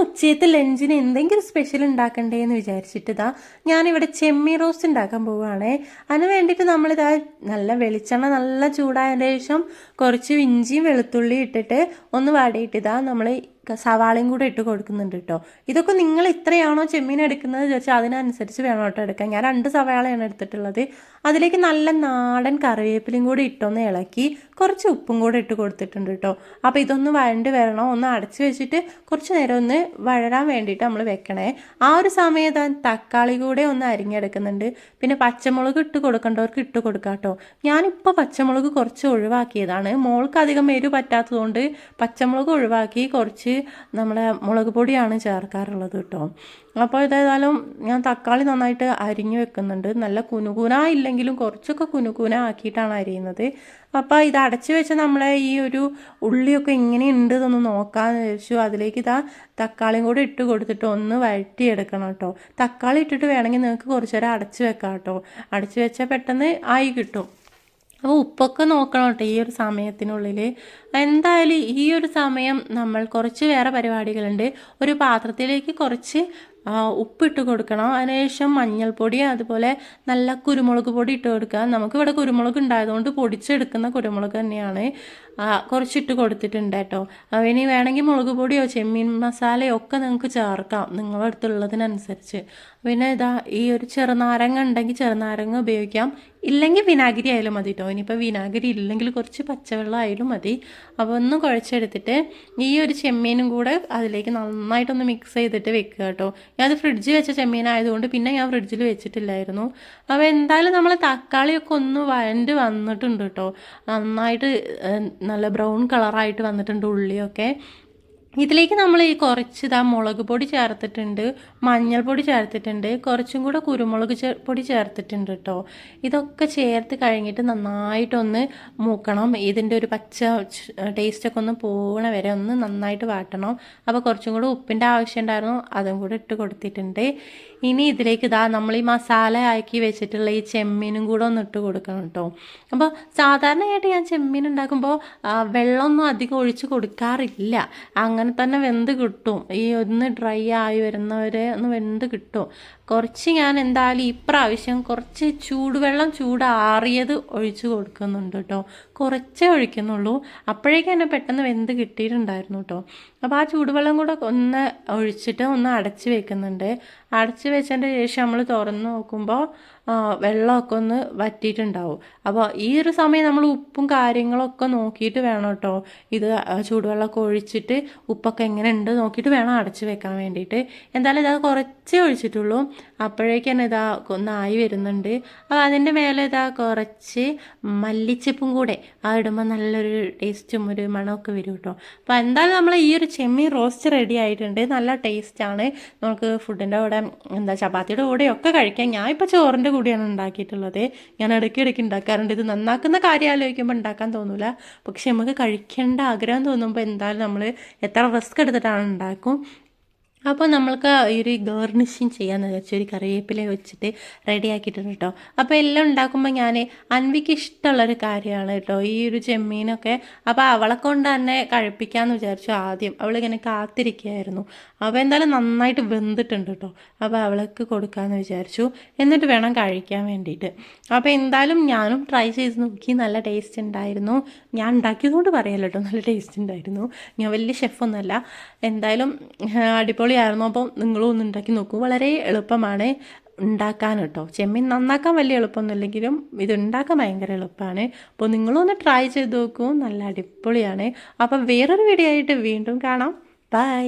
ഉച്ചയത്തെ ലഞ്ചിന് എന്തെങ്കിലും സ്പെഷ്യൽ ഉണ്ടാക്കണ്ടേ എന്ന് വിചാരിച്ചിട്ട് ഞാനിവിടെ ചെമ്മീൻ റോസ്റ്റ് ഉണ്ടാക്കാൻ പോവുകയാണേ അതിന് വേണ്ടിയിട്ട് നമ്മളിതാ നല്ല വെളിച്ചെണ്ണ നല്ല ചൂടായതിന് ശേഷം കുറച്ച് ഇഞ്ചിയും വെളുത്തുള്ളി ഇട്ടിട്ട് ഒന്ന് വാടിയിട്ട് ഇതാ നമ്മൾ സവാളയും കൂടെ ഇട്ട് കൊടുക്കുന്നുണ്ട് കേട്ടോ ഇതൊക്കെ നിങ്ങൾ ഇത്രയാണോ ചെമ്മീൻ എടുക്കുന്നത് ചോദിച്ചാൽ അതിനനുസരിച്ച് വേണം കേട്ടോ എടുക്കാൻ. ഞാൻ രണ്ട് സവാളയാണ് എടുത്തിട്ടുള്ളത്. അതിലേക്ക് നല്ല നാടൻ കറിവേപ്പിലയും കൂടി ഇട്ടൊന്ന് ഇളക്കി കുറച്ച് ഉപ്പും കൂടെ ഇട്ട് കൊടുത്തിട്ടുണ്ട് കേട്ടോ അപ്പോൾ ഇതൊന്ന് വഴണ്ട് വരണോ. ഒന്ന് അടച്ച് വെച്ചിട്ട് കുറച്ച് നേരം ഒന്ന് വഴരാൻ വേണ്ടിയിട്ട് നമ്മൾ വെക്കണേ. ആ ഒരു സമയത്ത് തക്കാളി കൂടെ ഒന്ന് അരിഞ്ഞെടുക്കുന്നുണ്ട്. പിന്നെ പച്ചമുളക് ഇട്ട് കൊടുക്കേണ്ടവർക്ക് ഇട്ട് കൊടുക്കാം കേട്ടോ ഞാനിപ്പോൾ പച്ചമുളക് കുറച്ച് ഒഴിവാക്കിയതാണ്. മോൾക്ക് അധികം എരു പറ്റാത്തതുകൊണ്ട് പച്ചമുളക് ഒഴിവാക്കി കുറച്ച് നമ്മുടെ മുളക് പൊടിയാണ് ചേർക്കാറുള്ളത് കേട്ടോ. അപ്പോൾ ഇതേതായാലും ഞാൻ തക്കാളി നന്നായിട്ട് അരിഞ്ഞു വെക്കുന്നുണ്ട്. നല്ല കുനുകുന ഇല്ലെങ്കിലും കുറച്ചൊക്കെ കുനുകുന ആക്കിയിട്ടാണ് അരിയുന്നത്. അപ്പോൾ ഇത് അടച്ചു വെച്ച് നമ്മളെ ഈ ഒരു ഉള്ളിയൊക്കെ എങ്ങനെയുണ്ട് എന്നൊന്ന് നോക്കാമെന്ന് വെച്ചു അതിലേക്ക് ഇതാ തക്കാളിയും കൂടി ഇട്ട് കൊടുത്തിട്ട് ഒന്ന് വഴറ്റിയെടുക്കണം കേട്ടോ. തക്കാളി ഇട്ടിട്ട് വേണമെങ്കിൽ നിങ്ങൾക്ക് കുറച്ചു നേരം അടച്ചു വെക്കാം കേട്ടോ. അടച്ചു വെച്ചാൽ പെട്ടെന്ന് ആയി കിട്ടും. അപ്പോൾ ഉപ്പൊക്കെ നോക്കണം കേട്ടോ ഈ ഒരു സമയത്തിനുള്ളിൽ. എന്തായാലും ഈ ഒരു സമയം നമ്മൾ കുറച്ച് വേറെ പരിപാടികളുണ്ട്. ഒരു പാത്രത്തിലേക്ക് കുറച്ച് ഉപ്പിട്ട് കൊടുക്കണം. അതിനുശേഷം മഞ്ഞൾപ്പൊടി അതുപോലെ നല്ല കുരുമുളക് പൊടി ഇട്ട് കൊടുക്കുക. നമുക്ക് ഇവിടെ കുരുമുളക് ഉണ്ടായതുകൊണ്ട് പൊടിച്ചെടുക്കുന്ന കുരുമുളക് തന്നെയാണ്. കുറച്ചിട്ട് കൊടുത്തിട്ടുണ്ട് കേട്ടോ. ഇനി വേണമെങ്കിൽ മുളക് പൊടിയോ ചെമ്മീൻ മസാലയോ ഒക്കെ നിങ്ങൾക്ക് ചേർക്കാം. നിങ്ങളുടെ അടുത്തുള്ളതിനനുസരിച്ച്. പിന്നെ ഇതാ ഈ ഒരു ചെറുനാരങ്ങ ഉണ്ടെങ്കിൽ ചെറുനാരങ്ങ ഉപയോഗിക്കാം. ഇല്ലെങ്കിൽ വിനാഗിരി ആയാലും മതി കേട്ടോ. ഇനിയിപ്പോൾ വിനാഗിരി ഇല്ലെങ്കിൽ കുറച്ച് പച്ചവെള്ളം ആയാലും മതി. അപ്പോൾ ഒന്ന് കുഴച്ചെടുത്തിട്ട് ഈ ഒരു ചെമ്മീനും കൂടെ അതിലേക്ക് നന്നായിട്ടൊന്ന് മിക്സ് ചെയ്തിട്ട് വെക്കുക കേട്ടോ. ഞാൻ അത് ഫ്രിഡ്ജിൽ വെച്ച ചെമ്മീനായതുകൊണ്ട് പിന്നെ ഞാൻ ഫ്രിഡ്ജിൽ വെച്ചിട്ടില്ലായിരുന്നു. അപ്പോൾ എന്തായാലും നമ്മൾ തക്കാളിയൊക്കെ ഒന്ന് വഴണ്ട് വന്നിട്ടുണ്ട് കേട്ടോ. നന്നായിട്ട് നല്ല ബ്രൗൺ കളറായിട്ട് വന്നിട്ടുണ്ട് ഉള്ളിയൊക്കെ. ഇതിലേക്ക് നമ്മൾ ഈ കുറച്ച് ഇതാ മുളക് പൊടി ചേർത്തിട്ടുണ്ട് മഞ്ഞൾപ്പൊടി ചേർത്തിട്ടുണ്ട് കുറച്ചും കൂടെ കുരുമുളക് പൊടി ചേർത്തിട്ടുണ്ട് കേട്ടോ ഇതൊക്കെ ചേർത്ത് കഴിഞ്ഞിട്ട് നന്നായിട്ടൊന്ന് മൂക്കണം. ഇതിന്റെ ഒരു പച്ച ടേസ്റ്റൊക്കെ ഒന്ന് പോകണ വരെ ഒന്ന് നന്നായിട്ട് വാട്ടണം. അപ്പോൾ കുറച്ചും കൂടെ ഉപ്പിന്റെ ആവശ്യം ഉണ്ടായിരുന്നു അതും കൂടെ ഇട്ട് കൊടുത്തിട്ടുണ്ട്. ഇനി ഇതിലേക്ക് ഇതാ നമ്മൾ ഈ മസാല ആക്കി വെച്ചിട്ടുള്ള ഈ ചെമ്മീനും കൂടെ ഒന്ന് ഇട്ട് കൊടുക്കണം കേട്ടോ അപ്പോൾ സാധാരണയായിട്ട് ഞാൻ ചെമ്മീൻ ഉണ്ടാക്കുമ്പോൾ വെള്ളമൊന്നും അധികം ഒഴിച്ച് കൊടുക്കാറില്ല. അങ്ങനെ തന്നെ വെന്ത് കിട്ടും. ഈ ഒന്ന് ഡ്രൈ ആയി വരുന്നവരെ ഒന്ന് വെന്ത് കിട്ടും. കുറച്ച് ഞാൻ എന്തായാലും ഇപ്രാവശ്യം കുറച്ച് ചൂടുവെള്ളം ചൂടാറിയത് ഒഴിച്ചു കൊടുക്കുന്നുണ്ട് കേട്ടോ. കുറച്ചേ ഒഴിക്കുന്നുള്ളൂ. അപ്പോഴേക്കും എന്നെ പെട്ടെന്ന് വെന്ത് കിട്ടിയിട്ടുണ്ടായിരുന്നു കേട്ടോ. അപ്പോൾ ആ ചൂടുവെള്ളം കൂടെ ഒന്ന് ഒഴിച്ചിട്ട് ഒന്ന് അടച്ച് വെക്കുന്നുണ്ട്. അടച്ച് വെച്ചതിന്റെ ശേഷം നമ്മൾ തുറന്ന് നോക്കുമ്പോൾ വെള്ളമൊക്കെ ഒന്ന് വറ്റിയിട്ടുണ്ടാവും. അപ്പോൾ ഈ ഒരു സമയം നമ്മൾ ഉപ്പും കാര്യങ്ങളൊക്കെ നോക്കിയിട്ട് വേണം കേട്ടോ. ഇത് ചൂടുവെള്ളമൊക്കെ ഒഴിച്ചിട്ട് ഉപ്പൊക്കെ എങ്ങനെ ഉണ്ട് നോക്കിയിട്ട് വേണം അടച്ചു വെക്കാൻ വേണ്ടിയിട്ട്. എന്തായാലും ഇതാ കുറച്ചേ ഒഴിച്ചിട്ടുള്ളൂ. അപ്പോഴേക്ക് തന്നെ ഇതാ നായി വരുന്നുണ്ട്. അപ്പോൾ അതിന്റെ മേലെ ഇതാ കുറച്ച് മല്ലിച്ചപ്പും കൂടെ ആ ഇടുമ്പോൾ നല്ലൊരു ടേസ്റ്റും ഒരു മണമൊക്കെ വരും കേട്ടോ. അപ്പോൾ എന്തായാലും നമ്മൾ ഈ ഒരു ചെമ്മീൻ റോസ്റ്റ് റെഡി ആയിട്ടുണ്ട്. നല്ല ടേസ്റ്റാണ്. നമുക്ക് ഫുഡിന്റെ കൂടെ എന്താ ചപ്പാത്തിയുടെ കൂടെയൊക്കെ കഴിക്കാം. ഞാൻ ഇപ്പോൾ ചോറിന്റെ കൂടിയാണ് ഉണ്ടാക്കിയിട്ടുള്ളത്. ഞാൻ ഇടയ്ക്ക് ഇടയ്ക്ക് ഉണ്ടാക്കാറുണ്ട്. ഇത് നന്നാക്കുന്ന കാര്യം ആലോചിക്കുമ്പോൾ ഉണ്ടാക്കാൻ തോന്നില്ല പക്ഷെ നമുക്ക് കഴിക്കേണ്ട ആഗ്രഹം തോന്നുമ്പോൾ എന്തായാലും നമ്മൾ എത്ര റിസ്ക് എടുത്തിട്ടാണ് ഉണ്ടാക്കും. അപ്പോൾ നമ്മൾക്ക് ഈ ഒരു ഗാർണിഷിങ് ചെയ്യാന്ന് വിചാരിച്ചു ഒരു കറിവേപ്പില വെച്ചിട്ട് റെഡി ആക്കിയിട്ടുണ്ട് കേട്ടോ അപ്പോൾ എല്ലാം ഉണ്ടാക്കുമ്പോൾ ഞാൻ അൻവിക്ക് ഇഷ്ടമുള്ളൊരു കാര്യമാണ് കേട്ടോ ഈ ഒരു ചെമ്മീനൊക്കെ അപ്പോൾ അവളെ കൊണ്ട് തന്നെ കഴിപ്പിക്കാമെന്ന് വിചാരിച്ചു ആദ്യം. അവളിങ്ങനെ കാത്തിരിക്കുകയായിരുന്നു. അപ്പോൾ എന്തായാലും നന്നായിട്ട് വെന്തിട്ടുണ്ട് കേട്ടോ അപ്പോൾ അവൾക്ക് കൊടുക്കാമെന്ന് വിചാരിച്ചു. എന്നിട്ട് വേണം കഴിക്കാൻ വേണ്ടിയിട്ട്. അപ്പോൾ എന്തായാലും ഞാനും ട്രൈ ചെയ്ത് നോക്കി. നല്ല ടേസ്റ്റ് ഉണ്ടായിരുന്നു. ഞാൻ ഉണ്ടാക്കിയതുകൊണ്ട് പറയാമല്ലോ കേട്ടോ നല്ല ടേസ്റ്റ് ഉണ്ടായിരുന്നു. ഞാൻ വലിയ ഷെഫൊന്നുമല്ല എന്തായാലും അടിപൊളി അടിപൊളിയായിരുന്നു. അപ്പം നിങ്ങളും ഒന്ന് ഉണ്ടാക്കി നോക്കൂ. വളരെ എളുപ്പമാണ് ഉണ്ടാക്കാൻ കേട്ടോ. ചെമ്മീൻ നന്നാക്കാൻ വലിയ എളുപ്പമൊന്നുമില്ലെങ്കിലും ഇത് ഉണ്ടാക്കാൻ ഭയങ്കര എളുപ്പമാണ്. അപ്പോൾ നിങ്ങളൊന്ന് ട്രൈ ചെയ്ത് നോക്കൂ. നല്ല അടിപൊളിയാണ്. അപ്പം വേറൊരു വീഡിയോ ആയിട്ട് വീണ്ടും കാണാം. ബൈ